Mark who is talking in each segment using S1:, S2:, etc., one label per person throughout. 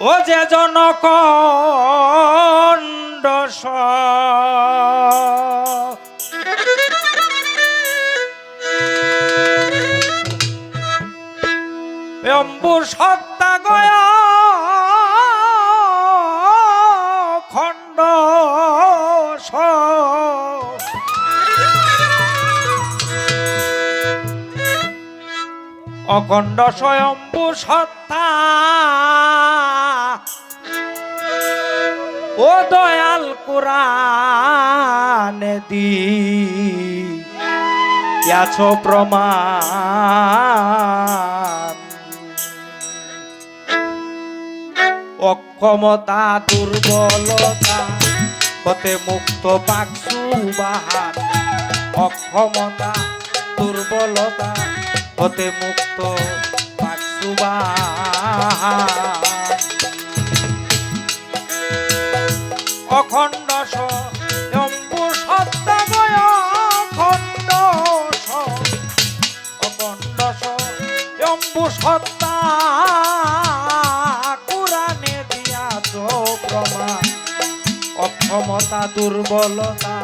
S1: ও যে জনক অম্বু সত্তা গয়া অখণ্ড স্বয়ম্ভু সত্তা। ও দয়াল কুরানে দি। আছো প্রমাণ। অক্ষমতা, দুর্বলতা হতে মুক্ত পাকসু বাহার অক্ষমতা, দুর্বলতা হতে মুক্ত অখণ্ড শম্ভু সত্যাগয় অখণ্ড অখণ্ড সত্তা কুরানে দিয়াছ প্রমাণ অক্ষমতা, দুর্বলতা,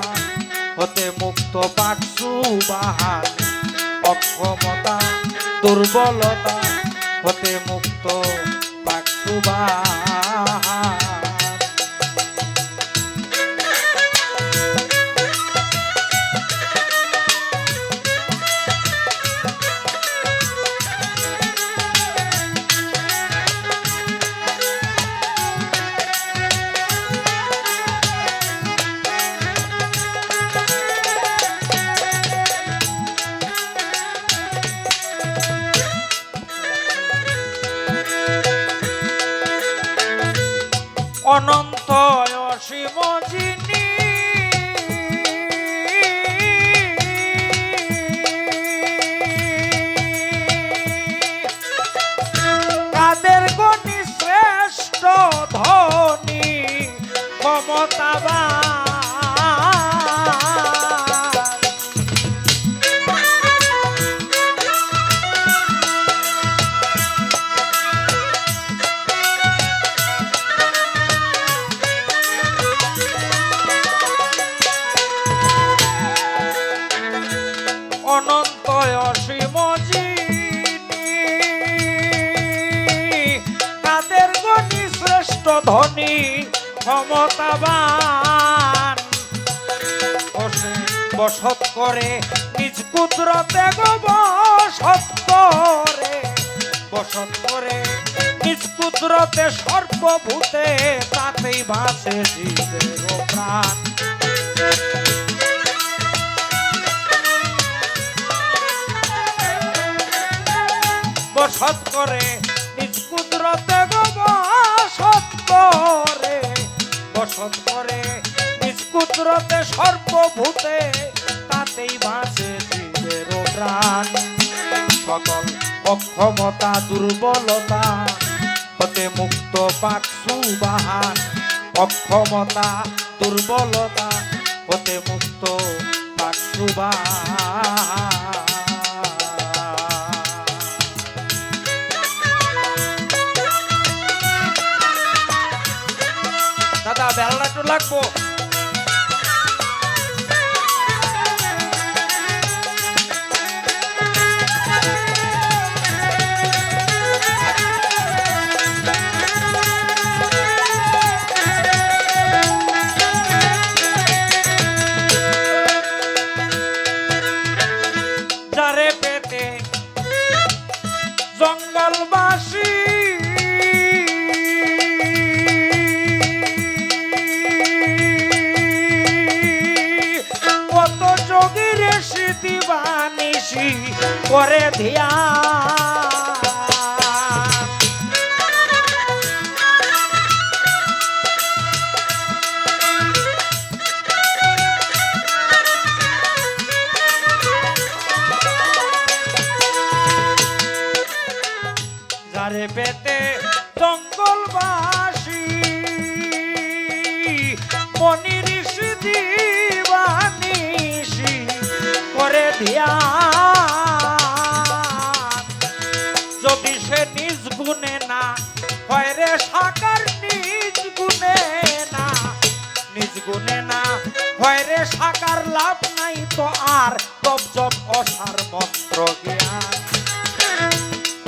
S1: হতে মুক্ত পাকসু বাহান অক্ষমতা দুর্বলতা হতে মুক্ত পাকসু অনন্ত অসীম যিনি। কাদের গণি শ্রেষ্ঠ ধনী মমতাবান ধনী ক্ষমতাবান। বসে বসত করে, নিজ কুদরতে গো বসত করে। বসত করে, নিজ কুদরতে সর্বভূতে তাতেই ভাসে জীবের প্রাণ। বসত করে, নিজ কুদরতে করে বসত করে নিজ কুদরতে সর্বভূতে তাতেই বাঁচে জীবের প্রাণ। সকল অক্ষমতা, দুর্বলতা, হতে মুক্ত পাকসু বাহান অক্ষমতা, দুর্বলতা, হতে মুক্ত পাকসু বাহান দাদা বেলা একটু লাগবো। জঙ্গলবাসী স্মৃতি বানিসি করে ধিয়া দিয়া যদি সে নিজ গুণে না হয় রে সাকার, নিজ গুণে না, নিজ গুণে না হয় রে সাকার, লাভ নাই তো আর। তপ জপ অসার মন্ত্র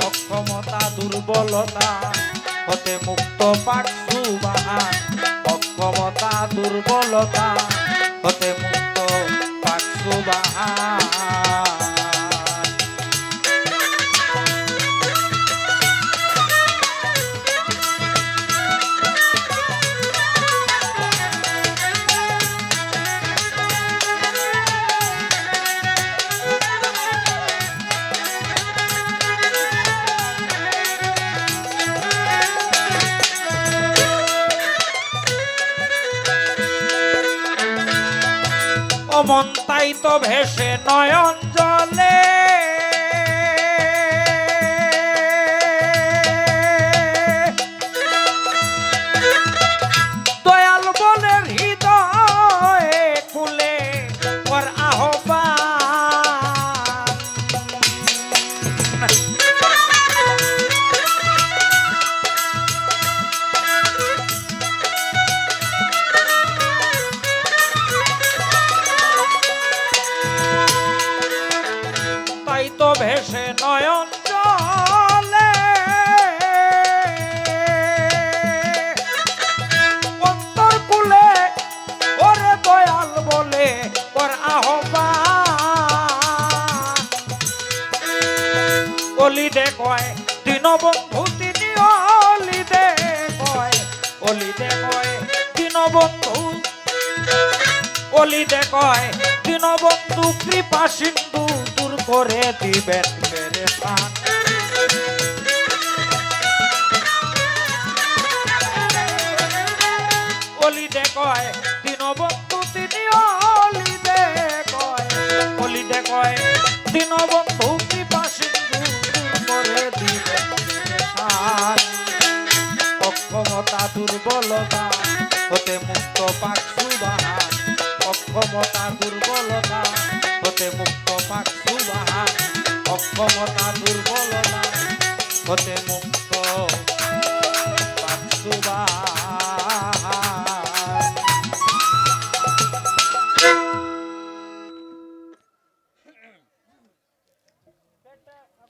S1: অক্ষমতা, দুর্বলতা হতে মুক্ত পাঠ সুবাহা। অক্ষমতা, দুর্বলতা হতে মুক্ত পাক তাই তো ভেসে নয়ন জলে। অলি দে কয়, দীনবন্ধু তিনি অলি দে কয়। অলি দে কয়, দীনবন্ধু। অলি দে কয়, দীনবন্ধু কৃপা সিন্ধু দূর করে দিবেন অলি দে কয় দুর্বলতা, হতে মুক্ত পাক সুবাহান অক্ষমতা দুর্বলতা, হতে মুক্ত পাক সুবাহান অক্ষমতা দুর্বলতা, হতে মুক্ত পাক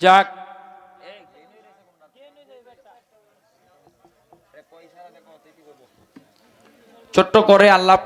S1: যাক ছোট্ট করে আল্লাহ